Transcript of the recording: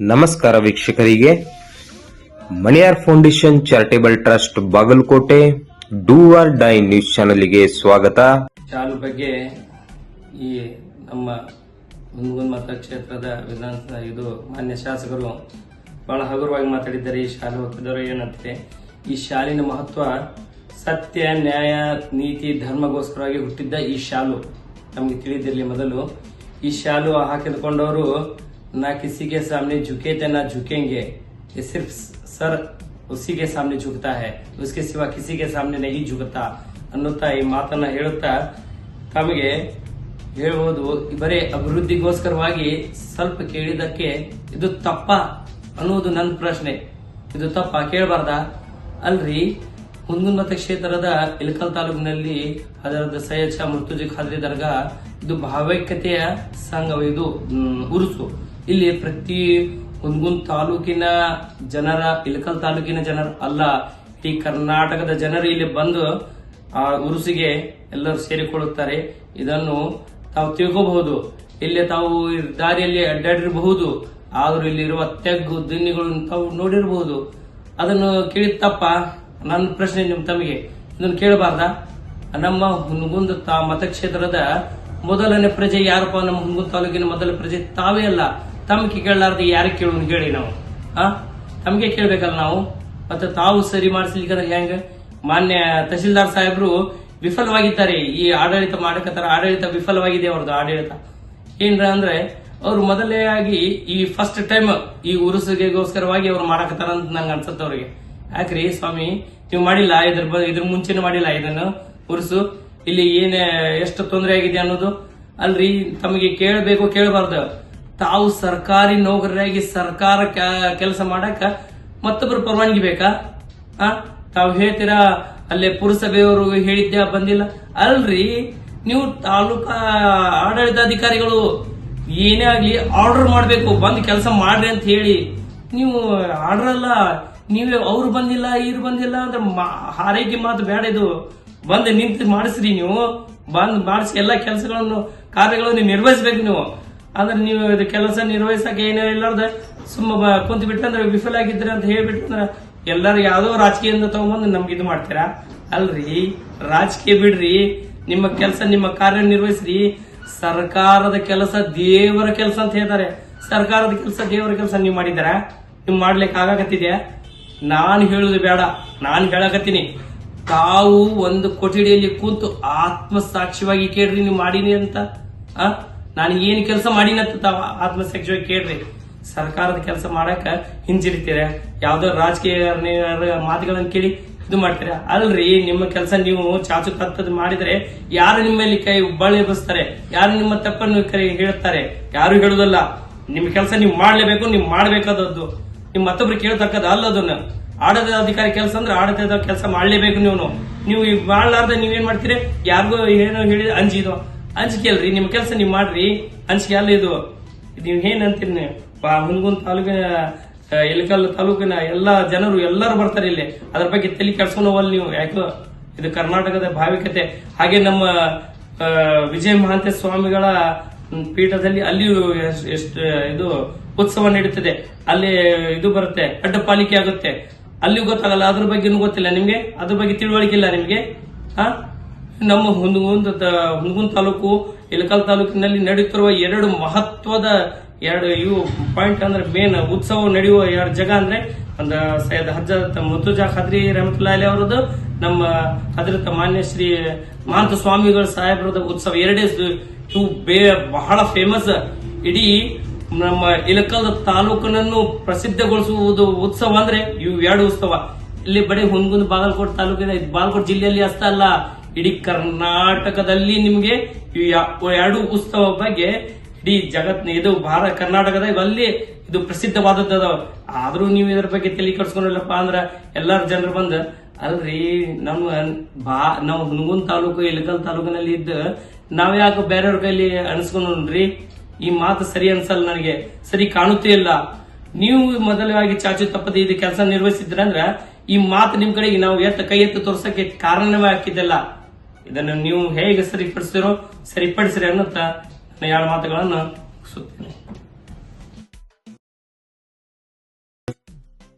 ನಮಸ್ಕಾರ ವೀಕ್ಷಕರಿಗೆ. Maniyar foundation charitable trust Bagalkote, do or die news ಚಾನೆಲ್ಗೆ ಸ್ವಾಗತ. ಚಾಲು ಬಗ್ಗೆ ಈ ನಮ್ಮ ಮುಂದಗೊಂದು ಮತ ಕ್ಷೇತ್ರದ ವಿಧಾನಸಭಾ ಇದು ಮಾನ್ಯ ಶಾಸಕರು ಬಹಳ ಹಗುರವಾಗಿ ಮಾತಾಡಿದ್ದಾರೆ ಈ ಶಾಲೆ ಹೋಗ್ತಿದ್ದಾರೆ ಏನಂತೆ ಈ ಶಾಲಿನ ಮಹತ್ವ ಸತ್ಯ, ನ್ಯಾಯ, ನೀತಿ, ಧರ್ಮಗೋಸ್ಕರವಾಗಿ ಹುಟ್ಟಿದ್ದ ಈ ಶಾಲು. ನಮಗೆ ತಿಳಿದಿರಲಿ ಮೊದಲು. ಈ ಶಾಲು ಹಾಕಿದುಕೊಂಡವರು ನಾ ಕಿಸಿಗೆ ಸಾಮನೆ झुके ना झुकेंगे ये सिर्फ सर उसी के सामने झुकता है उसके सिवा किसी के सामने नहीं झुकता ಅನ್ನುತ್ತಾ ಈ ಮಾತನ್ನ ಹೇಳುತ್ತಾ ತಮಗೆ ಹೇಳುವುದು ಬರೀ ಅಭಿವೃದ್ಧಿಗೋಸ್ಕರವಾಗಿ ಸ್ವಲ್ಪ ಕೇಳಿದಕ್ಕೆ ಇದು ತಪ್ಪ ಅನ್ನುವುದು ನನ್ನ ಪ್ರಶ್ನೆ ಇದು ತಪ್ಪ ಕೇಳಬಾರ್ದ ಅಲ್ರಿ ಹುಂದಗುಂದ ಕ್ಷೇತ್ರದ ಇಲಕಲ್ ತಾಲೂಕಿನಲ್ಲಿ ಅದರದ ಸಯ್ಯದ್ ಶಾ ಮುರ್ತುಜಿ ಖಾದ್ರಿ ದರ್ಗಾ, ಇದು ಭಾವೈಕ್ಯತೆಯ ಸಂಘ ಇದು ಉರುಸು. ಇಲ್ಲಿ ಪ್ರತಿ ಹುಂದಗುಂದ್ ತಾಲೂಕಿನ ಜನರ ಇಲಕಲ್ ತಾಲೂಕಿನ ಜನರ ಅಲ್ಲ ಈ ಕರ್ನಾಟಕದ ಜನರು ಇಲ್ಲಿ ಬಂದು ಆ ಉರುಸಿಗೆ ಎಲ್ಲರೂ ಸೇರಿಕೊಳ್ಳುತ್ತಾರೆ. ಇದನ್ನು ತಾವು ತಿಳ್ಕೋಬಹುದು. ಇಲ್ಲಿ ತಾವು ದಾರಿಯಲ್ಲಿ ಅಡ್ಡಾಡಿರಬಹುದು. ಆದರೂ ಇಲ್ಲಿರುವ ತೆಗ್ಗು ದಿನ್ನಿಗಳನ್ನು ತಾವು ನೋಡಿರಬಹುದು. ಅದನ್ನು ಕೇಳಿದ ತಪ್ಪ ನನ್ನ ಪ್ರಶ್ನೆ ನಿಮ್ ತಮಗೆ. ಇದನ್ನು ಕೇಳಬಾರ್ದ? ನಮ್ಮ ಹುನಗುಂದ ತಾ, ಮತಕ್ಷೇತ್ರದ ಮೊದಲನೇ ಪ್ರಜೆ ಯಾರಪ್ಪ? ನಮ್ಮ ಹುನಗುಂದ ತಾಲೂಕಿನ ಮೊದಲ ಪ್ರಜೆ ತಾವೇ ಅಲ್ಲ. ತಮಗೆ ಕೇಳಲಾರ್ದೆ ಯಾರಿಗೆ ಕೇಳೋಣ ಹೇಳಿ ನಾವು. ಆ? ತಮಗೆ ಕೇಳಬೇಕಲ್ಲ ನಾವು? ಮತ್ತೆ ತಾವು ಸರಿ ಮಾಡಿಸ್ಲಿಕ್ಕೆ ಹೆಂಗ? ಮಾನ್ಯ ತಹಸೀಲ್ದಾರ್ ಸಾಹೇಬ್ರು ವಿಫಲವಾಗಿದ್ದಾರೆ. ಈ ಆಡಳಿತ ಮಾಡಕತ್ತಾರ ಆಡಳಿತ ವಿಫಲವಾಗಿದೆ ಅವ್ರದ್ದು ಆಡಳಿತ. ಏನ್ರ ಅಂದ್ರೆ ಅವ್ರು ಮೊದಲೇ ಆಗಿ ಈ ಫಸ್ಟ್ ಟೈಮ್ ಈ ಉರುಸಿಗೆಗೋಸ್ಕರವಾಗಿ ಅವ್ರು ಮಾಡಕತ್ತಾರ ಅಂತ ನಂಗೆ ಅನ್ಸುತ್ತೆ ಅವ್ರಿಗೆ. ಯಾಕ್ರಿ ಸ್ವಾಮಿ? ನೀವು ಮಾಡಿಲ್ಲ, ಇದ್ರ ಇದ್ರ ಮುಂಚೆನೂ ಮಾಡಿಲ್ಲ ಇದನ್ನು? ಉರ್ಸು ಇಲ್ಲಿ ಏನ್ ಎಷ್ಟು ತೊಂದರೆ ಆಗಿದೆ ಅನ್ನೋದು? ಅಲ್ರಿ, ತಮಗೆ ಕೇಳಬೇಕು, ಕೇಳಬಾರ್ದು. ತಾವು ಸರ್ಕಾರಿ ನೌಕರರಾಗಿ ಸರ್ಕಾರ ಕೆಲಸ ಮಾಡಕ ಮತ್ತೊಬ್ಬರು ಪರವಾನಗಿ ಬೇಕಾ? ತಾವು ಹೇಳ್ತೀರಾ, ಅಲ್ಲೇ ಪುರಸಭೆಯವರು ಹೇಳಿದ್ದೆ ಬಂದಿಲ್ಲ? ಅಲ್ರಿ, ನೀವು ತಾಲೂಕಾ ಆಡಳಿತಾಧಿಕಾರಿಗಳು, ಏನೇ ಆಗ್ಲಿ ಆರ್ಡರ್ ಮಾಡಬೇಕು, ಬಂದು ಕೆಲಸ ಮಾಡ್ರಿ ಅಂತ ಹೇಳಿ. ನೀವು ಆರ್ಡರ್ ಅಲ್ಲ ನೀವೇ ಅವ್ರು ಬಂದಿಲ್ಲ, ಇವ್ರು ಬಂದಿಲ್ಲ ಅಂದ್ರೆ ಆರೈಕೆ ಮಾತು ಬೇಡ ಇದು. ಬಂದು ನಿಂತು ಮಾಡಿಸ್ರಿ ನೀವು. ಬಂದ್ ಮಾಡಿಸಿ ಎಲ್ಲಾ ಕೆಲಸಗಳನ್ನು, ಕಾರ್ಯಗಳನ್ನು ನಿರ್ವಹಿಸ್ಬೇಕು ನೀವು. ಅಂದ್ರೆ ನೀವು ಇದು ಕೆಲಸ ನಿರ್ವಹಿಸಕ್ಕೆ ಏನೋ ಇಲ್ಲಾರ್ದ ಸುಮ್ಮ ಕುಂತು ಬಿಟ್ಟಂದ್ರೆ ವಿಫಲ ಆಗಿದ್ರೆ ಅಂತ ಹೇಳ್ಬಿಟ್ಟಂದ್ರೆ ಎಲ್ಲರೂ ಯಾವ್ದೋ ರಾಜಕೀಯದಿಂದ ತಗೊಂಬಂದು ನಮ್ಗೆ ಇದು ಮಾಡ್ತೀರಾ? ಅಲ್ರಿ. ರಾಜಕೀಯ ಬಿಡ್ರಿ. ನಿಮ್ಮ ಕೆಲಸ, ನಿಮ್ಮ ಕಾರ್ಯ ನಿರ್ವಹಿಸ್ರಿ. ಸರ್ಕಾರದ ಕೆಲಸ ದೇವರ ಕೆಲಸ ಅಂತ ಹೇಳ್ತಾರೆ. ಸರ್ಕಾರದ ಕೆಲಸ ದೇವರ ಕೆಲಸ ನೀವು ಮಾಡಿದಾರ ನೀವು ಮಾಡ್ಲಿಕ್ಕೆ ಆಗಾಕತ್ತಿದ್ಯಾ? ನಾನು ಹೇಳುದು ಬೇಡ, ನಾನು ಹೇಳಕತ್ತೀನಿ. ತಾವು ಒಂದು ಕೊಠಡಿಯಲ್ಲಿ ಕೂತು ಆತ್ಮಸಾಕ್ಷಿವಾಗಿ ಕೇಳ್ರಿ, ನೀವು ಮಾಡೀನಿ ಅಂತ. ಆ? ನಾನು ಏನು ಕೆಲಸ ಮಾಡೀನಿ ಅಂತ ತಾವು ಆತ್ಮಸಾಕ್ಷಿಯಾಗಿ ಕೇಳ್ರಿ. ಸರ್ಕಾರದ ಕೆಲಸ ಮಾಡಕ ಹಿಂಜರಿತೀರ? ಯಾವ್ದೋ ರಾಜಕೀಯ ಮಾತುಗಳನ್ನು ಕೇಳಿ ಇದು ಮಾಡ್ತೀರಾ? ಅಲ್ರಿ, ನಿಮ್ಮ ಕೆಲಸ ನೀವು ಚಾಚು ತತ್ತದ್ ಮಾಡಿದ್ರೆ ಯಾರು ನಿಮ್ಮಲ್ಲಿ ಮೇಲೆ ಕೈ ಉಬ್ಬಳ್ಳಿ ಬಸ್ತಾರೆ? ಯಾರು ನಿಮ್ಮ ತಪ್ಪನ್ನು ಕೈ ಹೇಳ್ತಾರೆ? ಯಾರು ಹೇಳುದಲ್ಲ? ನಿಮ್ಮ ಕೆಲಸ ನೀವು ಮಾಡ್ಲೇಬೇಕು, ನೀವು ಮಾಡ್ಬೇಕಾದದ್ದು. ನಿಮ್ ಮತ್ತೊಬ್ರು ಕೇಳ್ತಕ್ಕದ ಅಲ್ಲ ಅದನ್ನ ಆಡಳಿತ ಅಧಿಕಾರಿ ಕೆಲಸ ಅಂದ್ರೆ ಆಡಳಿತದ ಕೆಲಸ ಮಾಡ್ಲೇಬೇಕು ನೀವು. ನೀವು ಈಗ ಮಾಡ್ಲಾರ್ದ ನೀವೇನ್ ಮಾಡ್ತೀರಿ? ಯಾರಿಗೂ ಏನೋ ಹೇಳಿ ಅಂಜಿದು ಅಂಜಿಕೆ ಅಲ್ರಿ ನಿಮ್ ಕೆಲಸ ನೀವ್ ಮಾಡ್ರಿ. ಅಂಜಿಕೆ ಅಲ್ಲ ಇದು. ನೀವ್ ಏನ್ ಅಂತೀರಿ ನೀವು ಹುನಗುಂದ್ ತಾಲೂಕಿನ ಆ, ಇಳಕಲ್ ತಾಲೂಕಿನ ಎಲ್ಲಾ ಜನರು ಎಲ್ಲರೂ ಬರ್ತಾರೆ ಇಲ್ಲಿ. ಅದ್ರ ಬಗ್ಗೆ ತಲೆ ಕೆಡ್ಸ್ಕೊಂಡು ಹೋಗಲ್ಲ ನೀವು. ಯಾಕೋ? ಇದು ಕರ್ನಾಟಕದ ಭಾವಿಕತೆ. ಹಾಗೆ ನಮ್ಮ ವಿಜಯ ಮಹಾಂತೇಶ ಸ್ವಾಮಿಗಳ ಪೀಠದಲ್ಲಿ ಅಲ್ಲಿಯೂ ಎಷ್ಟ್- ಇದು ಉತ್ಸವ ನಡೀತದೆ. ಅಲ್ಲಿ ಇದು ಬರುತ್ತೆ ಅಡ್ಡಪಾಲಿಕೆ ಆಗುತ್ತೆ. ಅಲ್ಲಿ ಗೊತ್ತಾಗಲ್ಲ, ಅದ್ರ ಬಗ್ಗೆನೂ ಗೊತ್ತಿಲ್ಲ ನಿಮ್ಗೆ? ಅದ್ರ ಬಗ್ಗೆ ತಿಳುವಳಿಕೆ ಇಲ್ಲ ನಿಮ್ಗೆ? ಹಾ ನಮ್ಮ ಹುನಗುಂದ ಹುನಗುಂದ ತಾಲೂಕು, ಇಳಕಲ್ ತಾಲೂಕಿನಲ್ಲಿ ನಡೆಯುತ್ತಿರುವ ಎರಡು ಮಹತ್ವದ ಎರಡು ಇವು ಪಾಯಿಂಟ್ ಅಂದ್ರೆ ಮೇನ್ ಉತ್ಸವ ನಡೆಯುವ ಎರಡು ಜಾಗ ಅಂದ್ರೆ ಒಂದು ಸೈಯದ್ ಮುರ್ತುಜಾ ಖದ್ರಿ ರಹಮತ್ ಅಲಿ ಅವರದ್ದು ನಮ್ಮ ಹಜರತ್ ಮಾನ್ಯ ಶ್ರೀ ಮಹಂತ ಸ್ವಾಮಿಗಳ ಸಾಹೇಬ್ರದ ಉತ್ಸವ ಎರಡೇ ಇವು ಬೇ ಬಹಳ ಫೇಮಸ್ ಇಡೀ ನಮ್ಮ ಇಲಕಲ್ ತಾಲೂಕನನ್ನು ಪ್ರಸಿದ್ಧಗೊಳಿಸುವುದು ಉತ್ಸವ ಅಂದ್ರೆ ಇವು ಎರಡು ಉತ್ಸವ. ಇಲ್ಲಿ ಬರೀ ಹುನಗುಂದ ಬಾಗಲಕೋಟೆ ತಾಲೂಕಿನ ಬಾಗಲಕೋಟ್ ಜಿಲ್ಲೆಯಲ್ಲಿ ಅಷ್ಟ ಅಲ್ಲ, ಇಡೀ ಕರ್ನಾಟಕದಲ್ಲಿ ನಿಮ್ಗೆ ಎರಡು ಉತ್ಸವ ಬಗ್ಗೆ ಇಡೀ ಜಗತ್ನ ಇದು ಭಾರತ ಕರ್ನಾಟಕದ ಅಲ್ಲಿ ಇದು ಪ್ರಸಿದ್ಧವಾದದ್ದು. ಆದ್ರೂ ನೀವು ಇದ್ರ ಬಗ್ಗೆ ತಲೆ ಕಟ್ಸ್ಕೊಂಡಿಲ್ಲಪ್ಪ ಅಂದ್ರ ಎಲ್ಲಾರು ಜನರು ಬಂದ ಅಲ್ರಿ, ನಮ್ಮ ಬಾ, ನಾವು ಹುನಗುಂದ ತಾಲೂಕು ಇಲಕಲ್ ತಾಲೂಕಿನಲ್ಲಿ ಇದ್ದ, ನಾವ್ ಯಾಕೆ ಬೇರೆಯವ್ರ ಕೈಲಿ ಅನ್ಸ್ಕೊಂಡ್ರಿ ಈ ಮಾತು ಸರಿ ಅನ್ಸಲ್ಲ ನನಗೆ. ಸರಿ ಕಾಣುತ್ತೇ ಇಲ್ಲ. ನೀವು ಮೊದಲಾಗಿ ಚಾಚು ತಪ್ಪದೆ ಇದು ಕೆಲಸ ನಿರ್ವಹಿಸಿದ್ರಂದ್ರ ಈ ಮಾತು ನಿಮ್ ಕಡೆಗೆ ನಾವು ಎತ್ತ ಕೈ ಎತ್ತು ತೋರ್ಸಕ್ಕೆ ಕಾರಣವೇ ಹಾಕಿದ್ದಲ್ಲ. ಇದನ್ನು ನೀವು ಹೇಗೆ ಸರಿಪಡಿಸ್ತೀರೋ ಸರಿಪಡಿಸ್ರಿ ಅನ್ನತ್ತ ನಾನು ಎರಡು ಮಾತುಗಳನ್ನು ಮುಗಿಸುತ್ತೇನೆ.